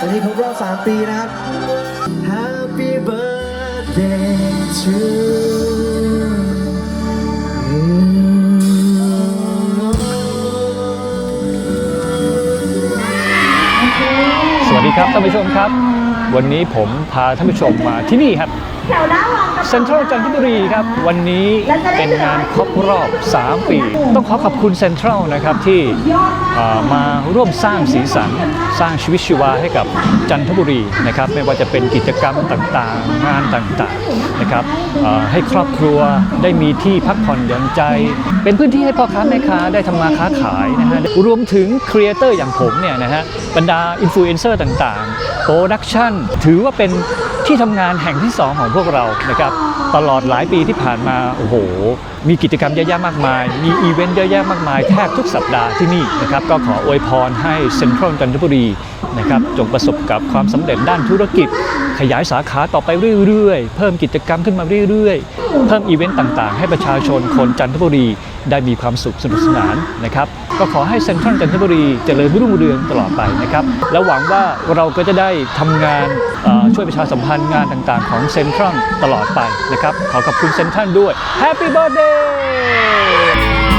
วันนี้ครบรอบ3ปีนะครับ Happy birthday to you สวัสดีครับท่านผู้ชมครับ วันนี้ผมพาท่านผู้ชมมาที่นี่ครับ แถวหน้าวางกระ เซ็นทรัลจันทบุรีครับ วันนี้เป็นงานครบรอบ 3 ปี ต้องขอขอบคุณเซ็นทรัลนะครับที่มาร่วมสร้างสีสัน สร้างชีวิตชีวาให้กับจันทบุรีนะครับ ไม่ว่าจะเป็นกิจกรรมต่างๆ งานต่างๆนะครับให้ครอบครัวได้มีที่พักผ่อนหย่อนใจ เป็นพื้นที่ให้พ่อค้าแม่ค้าได้ทำมาค้าขายนะฮะรวมถึงครีเอเตอร์อย่างผมเนี่ยนะฮะบรรดาอินฟลูเอนเซอร์ต่างๆโปรดักชันถือว่าเป็น ที่ทำงานแห่งที่ 2 ของพวกเรานะครับตลอดหลายปีที่ผ่านมาโอ้โห มีกิจกรรมเยอะแยะมากมาย มีอีเวนต์เยอะแยะมากมาย แทบทุกสัปดาห์ที่นี่นะครับก็ขออวยพรให้เซ็นทรัลจันทบุรีนะครับจงประสบกับความสำเร็จด้านธุรกิจ ขยายสาขาต่อไปเรื่อยๆ เพิ่มกิจกรรมขึ้นมาเรื่อยๆ เพิ่มอีเวนต์ต่างๆ ให้ประชาชนคนจันทบุรีได้มีความสุขสนุกสนานนะครับ ก็ขอให้เซ็นทรัลจันทบุรีเจริญรุ่งเรืองตลอดไปนะครับ และหวังว่าเราก็จะได้ทำงานช่วยประชาสัมพันธ์งานต่างๆ ของเซ็นทรัลตลอดไปนะครับ ขอขอบคุณเซ็นทรัลด้วย Happy Birthday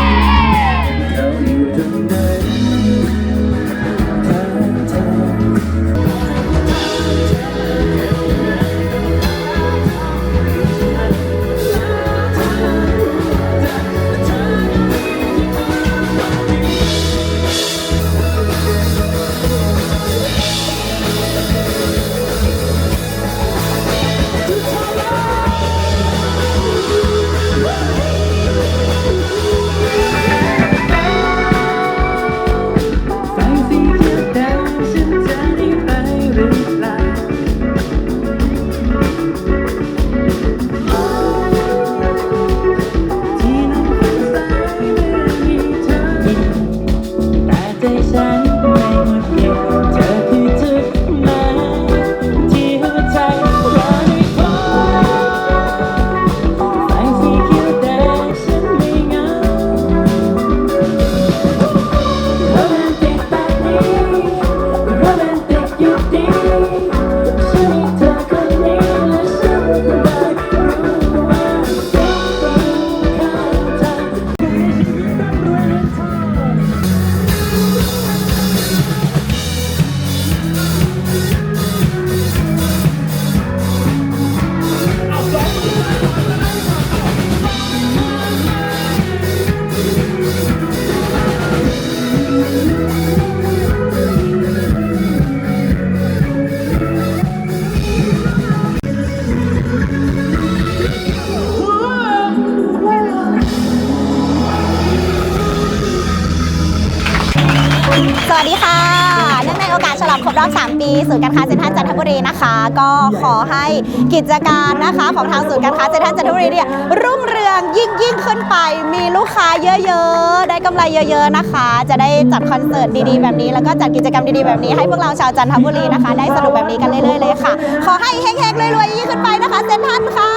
บรอบ3ปีศูนย์การค้าเซ็นทรัลจันทบุรีนะคะ ก็ขอให้กิจการนะคะของทางศูนย์การค้าเซ็นทรัลจันทบุรีเนี่ยรุ่งเรืองยิ่งยิ่งขึ้นไป มีลูกค้าเยอะๆ ได้กำไรเยอะ ๆนะคะ จะได้จัดคอนเสิร์ตดีๆแบบนี้ แล้วก็จัดกิจกรรมดีๆแบบนี้ให้พวกเราชาวจันทบุรีนะคะ ได้สนุกแบบนี้กันเรื่อยๆเลยค่ะ ขอให้เฮงๆรวยๆยิ่งขึ้นไปนะคะเซ็นทรัลค่ะ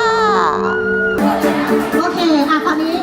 โอเค อะคราวนี้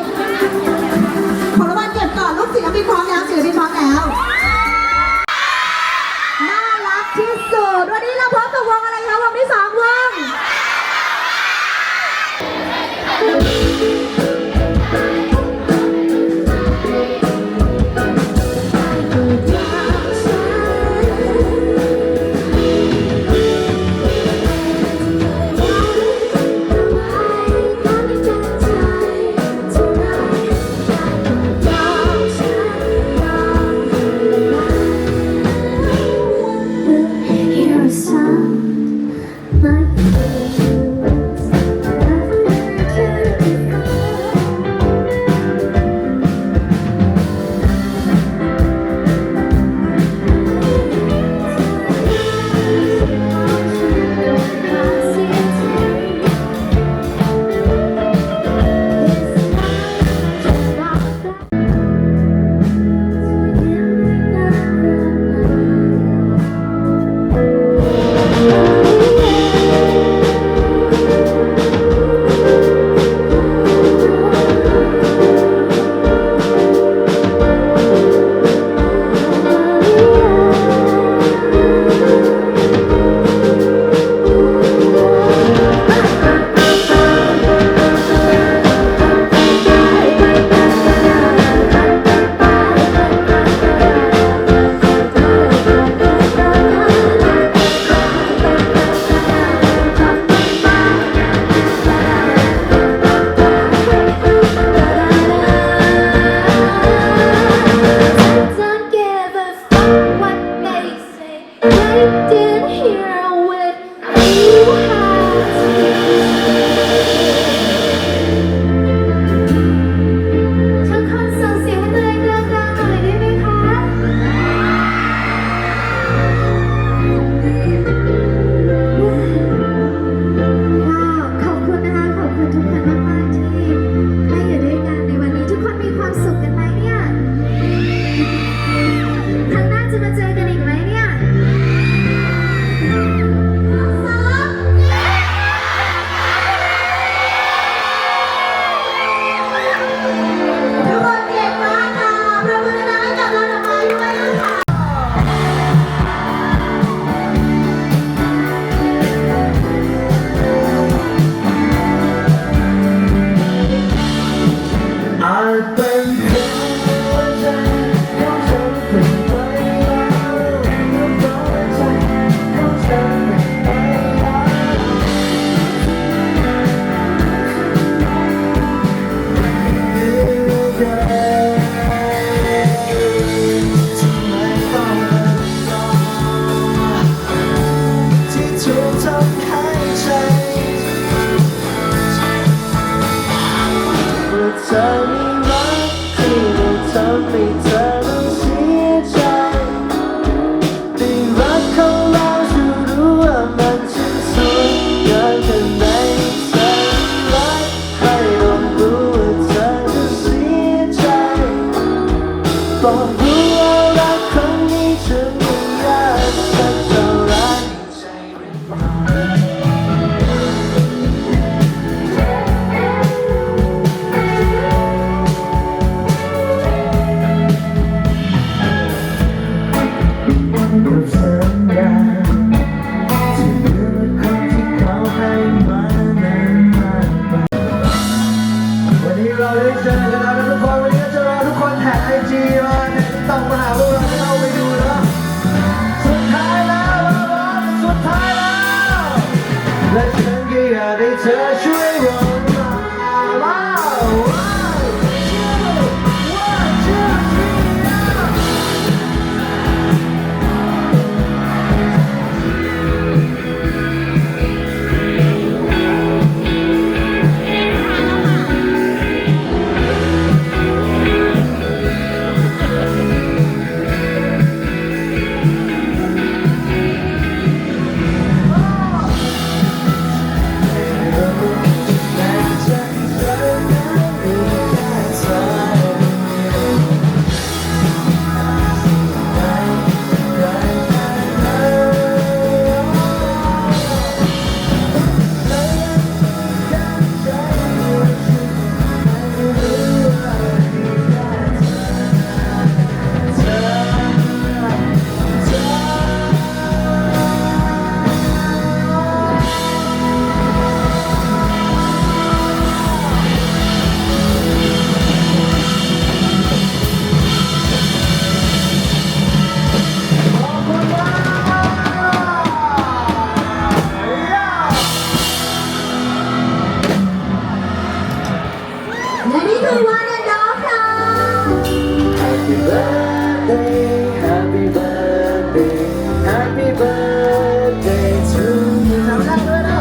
Happy birthday to you ทำได้ด้วยนะ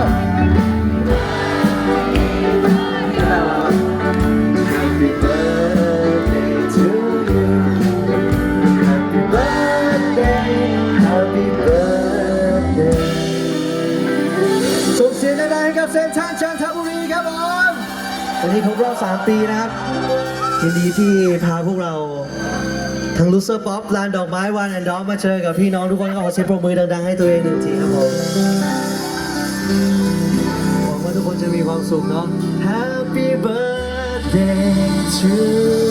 Happy birthday to you Happy birthday Happy birthday ส่งเสียงดังๆให้กับเซนทรันจันทบุรีครับผมวันนี้ครบรอบ3ปีนะครับยินดีที่พาพวกเรา ทั้งลูเซอร์ป๊อปลานดอกไม้วานแอนด์ดอมมาเจอกับพี่น้องทุกคนก็ขอเสียงปรบมือดังๆให้ตัวเองหนึ่งทีครับผมหวังว่าทุกคนจะมีความสุขเนาะ Happy birthday to